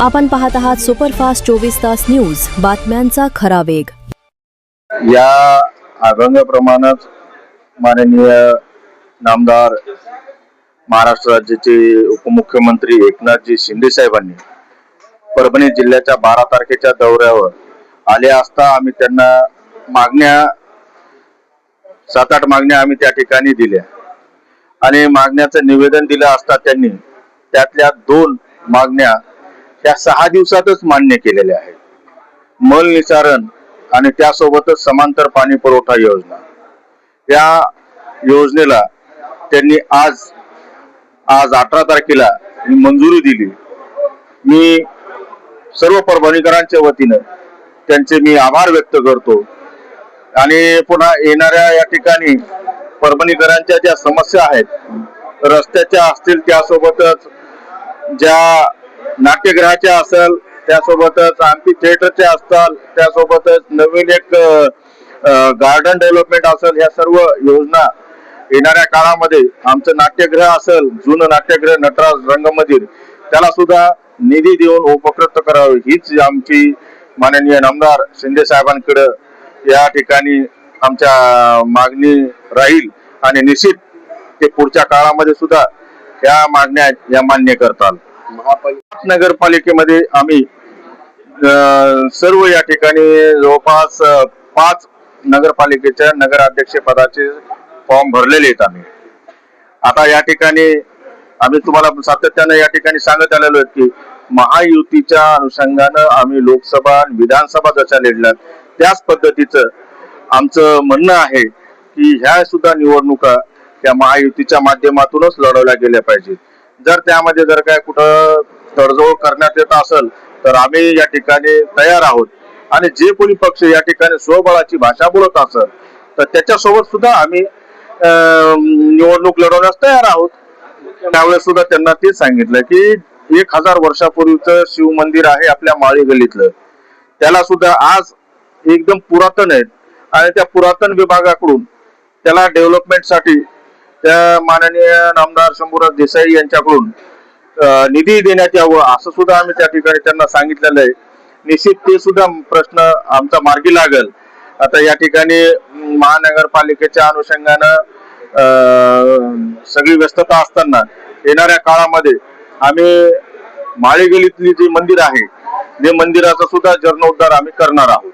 आपण पाहत आहात सुपरफास्ट चोवीस तास न्यूज. बातम्यांचा खरा वेग. या अभंगाप्रमाणेच माननीय नामदार महाराष्ट्र राज्याचे उपमुख्यमंत्री एकनाथजी शिंदे साहेबांनी परभणी जिल्ह्याच्या बारा तारखेच्या दौऱ्यावर आले असता आम्ही त्यांना मागण्या सात आठ मागण्या आम्ही त्या ठिकाणी दिल्या. आणि मागण्याचं निवेदन दिलं असता त्यांनी त्यातल्या दोन मागण्या त्या सहा दिवसातच मान्य केलेल्या आहेत. मल निसारण आणि त्यासोबतच समांतर पाणी पुरवठा योजना. या योजनेला त्यांनी आज आज अठरा तारखेला मंजुरी दिली. मी सर्व परभणीकरांच्या वतीनं त्यांचे मी आभार व्यक्त करतो. आणि पुन्हा येणाऱ्या या ठिकाणी परभणीकरांच्या ज्या समस्या आहेत रस्त्याच्या असतील त्यासोबतच ज्या नाट्यगृहाच्या असेल त्यासोबतच आमपी थिएटरचे असतात त्यासोबतच नवीन एक गार्डन डेव्हलपमेंट असेल ह्या सर्व योजना येणाऱ्या काळामध्ये आमचं नाट्यगृह असेल जुनं नाट्यगृह नटराज रंगमंदिर त्याला सुद्धा निधी देऊन उपकृत करावे. हीच आमची माननीय नामदार शिंदे साहेबांकडे या ठिकाणी आमच्या मागणी राहील आणि निश्चित ते पुढच्या काळामध्ये सुद्धा या मागण्या या मान्य करतात नगरपालिकेमध्ये आम्ही सर्व या ठिकाणी जवळपास पाच नगरपालिकेच्या नगराध्यक्ष पदाचे फॉर्म भरलेले आहेत आम्ही. आता या ठिकाणी आम्ही तुम्हाला सातत्यानं या ठिकाणी सांगत आलेलो आहेत की महायुतीच्या अनुषंगानं आम्ही लोकसभा आणि विधानसभा जशा लढल्यात त्याच पद्धतीचं आमचं म्हणणं आहे की ह्या सुद्धा निवडणुका त्या महायुतीच्या माध्यमातूनच लढवल्या गेल्या पाहिजेत. जर त्यामध्ये जर काय कुठं तडजोड करण्यात येत असेल तर आम्ही या ठिकाणी तयार आहोत. आणि जे कोणी पक्ष या ठिकाणी स्वबळाची भाषा बोलत असेल तर त्याच्यासोबत सुद्धा आम्ही अं, निवडणूक लढवण्यास तयार आहोत. त्यावेळेस सुद्धा त्यांना तेच सांगितलं की एक हजार वर्षापूर्वीचं शिव मंदिर आहे आपल्या माळी गल्लीतलं. त्याला सुद्धा आज एकदम पुरातन आहे आणि त्या पुरातन विभागाकडून त्याला डेव्हलपमेंटसाठी त्या माननीय नामदार शंभूराज देसाई यांच्याकडून निधी देण्यात यावं असं सुद्धा आम्ही त्या ठिकाणी त्यांना सांगितलेलं आहे. निश्चित ते सुद्धा प्रश्न आमचा मार्गी लागेल. आता या ठिकाणी महानगरपालिकेच्या अनुषंगानं सगळी व्यस्तता असताना येणाऱ्या काळामध्ये आम्ही माळेगलीतली जी मंदिर आहे ते मंदिराचा सुद्धा जीर्णोद्धार आम्ही करणार आहोत.